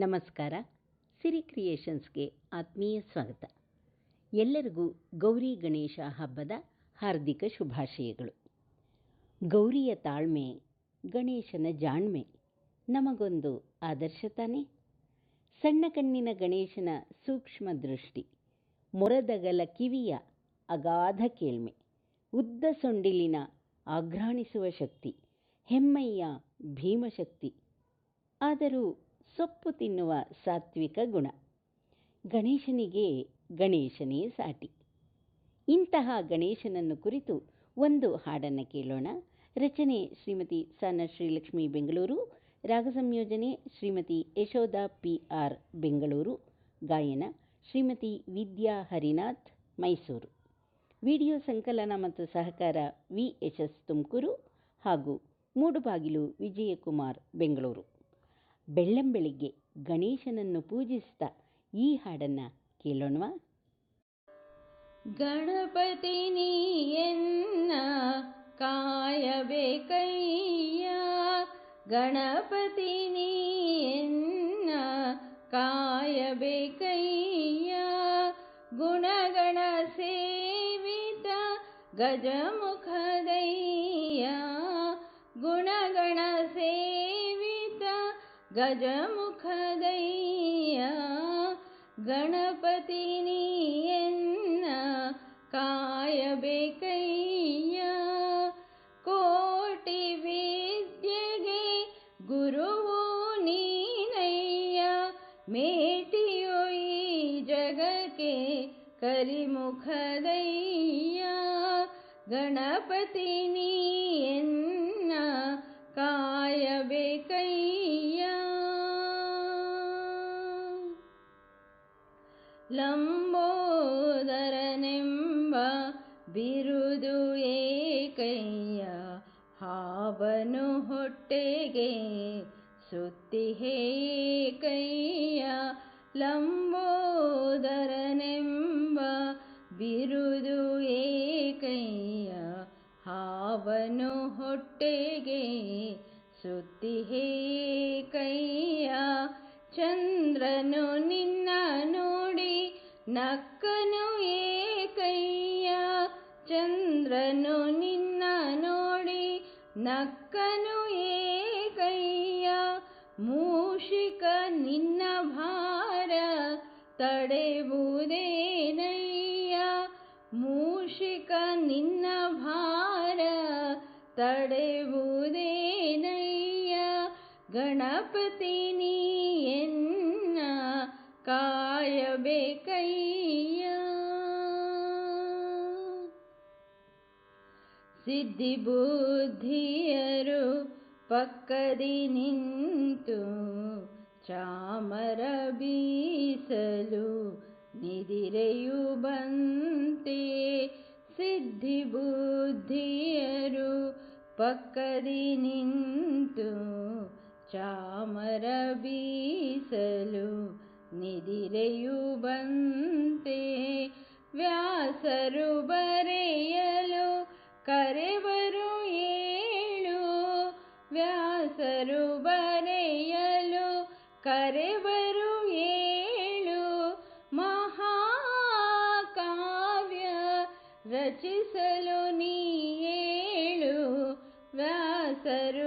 ನಮಸ್ಕಾರ. ಸಿರಿ ಕ್ರಿಯೇಷನ್ಸ್ಗೆ ಆತ್ಮೀಯ ಸ್ವಾಗತ. ಎಲ್ಲರಿಗೂ ಗೌರಿ ಗಣೇಶ ಹಬ್ಬದ ಹಾರ್ದಿಕ ಶುಭಾಶಯಗಳು. ಗೌರಿಯ ತಾಳ್ಮೆ, ಗಣೇಶನ ಜಾಣ್ಮೆ ನಮಗೊಂದು ಆದರ್ಶ ತಾನೇ? ಸಣ್ಣ ಕಣ್ಣಿನ ಗಣೇಶನ ಸೂಕ್ಷ್ಮ ದೃಷ್ಟಿ, ಮೊರದಗಲ ಕಿವಿಯ ಅಗಾಧ ಕೇಳ್ಮೆ, ಉದ್ದ ಸೊಂಡಿಲಿನ ಆಘ್ರಾಣಿಸುವ ಶಕ್ತಿ, ಹೆಮ್ಮೆಯ ಭೀಮಶಕ್ತಿ. ಆದರೂ ಸೊಪ್ಪು ತಿನ್ನುವ ಸಾತ್ವಿಕ ಗುಣ. ಗಣೇಶನಿಗೆ ಗಣೇಶನೇ ಸಾಟಿ. ಇಂತಹ ಗಣೇಶನನ್ನು ಕುರಿತು ಒಂದು ಹಾಡನ್ನು ಕೇಳೋಣ. ರಚನೆ ಶ್ರೀಮತಿ ಸನ ಶ್ರೀಲಕ್ಷ್ಮಿ ಬೆಂಗಳೂರು, ರಾಗ ಸಂಯೋಜನೆ ಶ್ರೀಮತಿ ಯಶೋಧ ಪಿ ಆರ್ ಬೆಂಗಳೂರು, ಗಾಯನ ಶ್ರೀಮತಿ ವಿದ್ಯಾ ಹರಿನಾಥ್, ಮೈಸೂರು. ವಿಡಿಯೋ ಸಂಕಲನ ಮತ್ತು ಸಹಕಾರ ವಿ ಎಸ್ ತುಮಕೂರು ಹಾಗೂ ಮೂಡುಬಾಗಿಲು ವಿಜಯಕುಮಾರ್ ಬೆಂಗಳೂರು. ಬೆಳ್ಳಂಬೆಳಿಗ್ಗೆ ಗಣೇಶನನ್ನು ಪೂಜಿಸ್ತ ಈ ಹಾಡನ್ನು ಕೇಳೋಣವಾ? ಗಣಪತಿ ನೀಯನ್ನ ಕಾಯಬೇಕಯ್ಯ? ಗಣಪತಿ ನೀಯನ್ನ ಕಾಯಬೇಕಯ್ಯ? ಗುಣಗಣ ಸೇವಿತ ಗಜಮುಖದಯ್ಯ ಗುಣಗಣ ಗಜಮುಖದಯ್ಯ ಗಣಪತಿ ನೀಯನ್ನ ಕಾಯಬೇಕಯ್ಯ ಕೋಟಿ ವಿದ್ಯೆಗೆ ಗುರುವು ನೀನಯ್ಯ ಮೇಟಿಯೋ ಈ ಜಗಕ್ಕೆ ಕರಿಮುಖದಯ್ಯ ಗಣಪತಿ ನೀಯನ್ನ ಕಾಯಬೇಕಯ್ಯ ಲಂಬೋದರನೆಂಬ ಬಿರುದು ಏಕಯ್ಯ ಹಾವನು ಹೊಟ್ಟೆಗೆ ಸುತ್ತಿಹೇಕಯ್ಯ ಲಂಬೋದರನೆಂಬ ಬಿರುದು ಏಕಯ್ಯ ಹಾವನು ಹೊಟ್ಟೆಗೆ ಸುತ್ತಿಹೇಕಯ್ಯ ಚಂದ್ರನು ನಿನ್ನನು ನಕ್ಕನು ಏಕಯ್ಯ ಚಂದ್ರನು ನಿನ್ನ ನೋಡಿ ನಕ್ಕನು ಏಕಯ್ಯ ಮೂಷಿಕ ನಿನ್ನ ಭಾರ ತಡೆಯುವುದೇನಯ್ಯ ಮೂಷಿಕ ನಿನ್ನ ಭಾರ ತಡೆಯುವುದೇನಯ್ಯ ಗಣಪತಿ ನೀಯನ್ನ ಕಾಯಬೇಕಯ್ಯ ಸಿದ್ಧಿ ಬುದ್ಧಿಯರು ಪಕ್ಕದಿ ನಿಂತು ಚಾಮರ ಬೀಸಲು ನಿದಿರೆಯು ಬಂತೆ ಸಿದ್ಧಿ ಬುದ್ಧಿಯರು ಪಕ್ಕದಿ ನಿಂತು ಚಾಮರ ಬೀಸಲು ನಿದಿರೆಯು ಬಂತೆ. ವ್ಯಾಸರು ಬರೆಯಲು ಕರೆವರು ಏಳು. ವ್ಯಾಸರು ಬರೆಯಲು ಕರೆವರು ಏಳು. ಮಹಾಕಾವ್ಯ ರಚಿಸಲು ನೀಯೇಳು ವ್ಯಾಸರು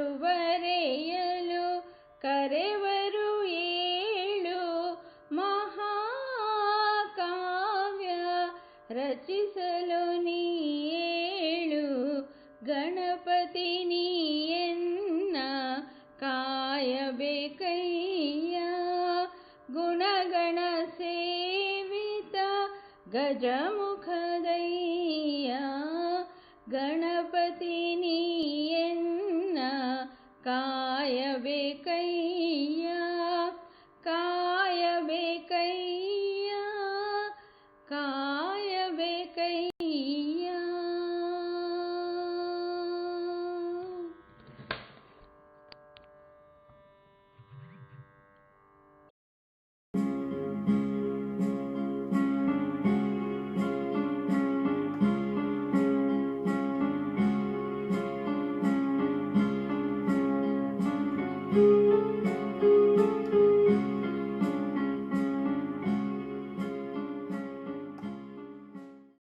ರಚಿಸಲು ನೀಳು ಗಣಪತಿ ನೀಯನ್ನ ಕಾಯಬೇಕಯ್ಯ ಗುಣಗಣ ಸೇವಿತ ಗಜಮುಖದಯ್ಯ ಗಣಪತಿ ನೀ